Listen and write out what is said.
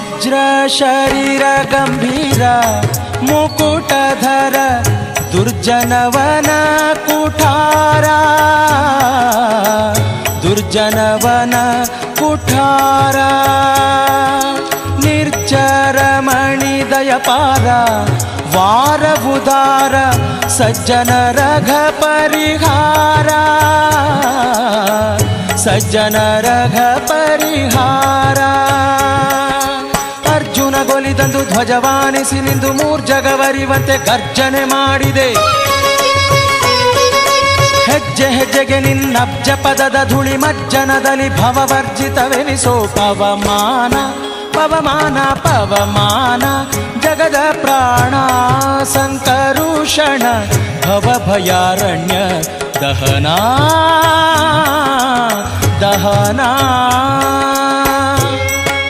ವಜ್ರ ಶರೀರ ಗಂಭೀರ ಮುಕುಟಧರ ದುರ್ಜನವನ ಕುಠಾರ. ದುರ್ಜನವನ ಕುಠಾರ. ನಿರ್ಜರ ಮಣಿದಯಪಾರ ವಾರಬುಧಾರ ಸಜ್ಜನ ರಘ ಪರಿಹಾರ. ಗೊಲಿದಂದು ಧ್ವಜವಾನಿಸಿ ನಿಂದು ಮೂರ್ಜಗವರಿವಂತೆ ಗರ್ಜನೆ ಮಾಡಿದೆ. ಹೆಜ್ಜೆ ಹೆಜ್ಜೆಗೆ ನಿನ್ನಬ್ಜ ಪದದ ಧೂಳಿ ಮಜ್ಜನದಲ್ಲಿ ಭವವರ್ಜಿತವೆನಿಸೋ ಪವಮಾನ ಪವಮಾನ ಪವಮಾನ, ಜಗದ ಪ್ರಾಣ ಸಂಕರುಷಣ ಭವ ದಹನಾ ದಹನ ದಹನ.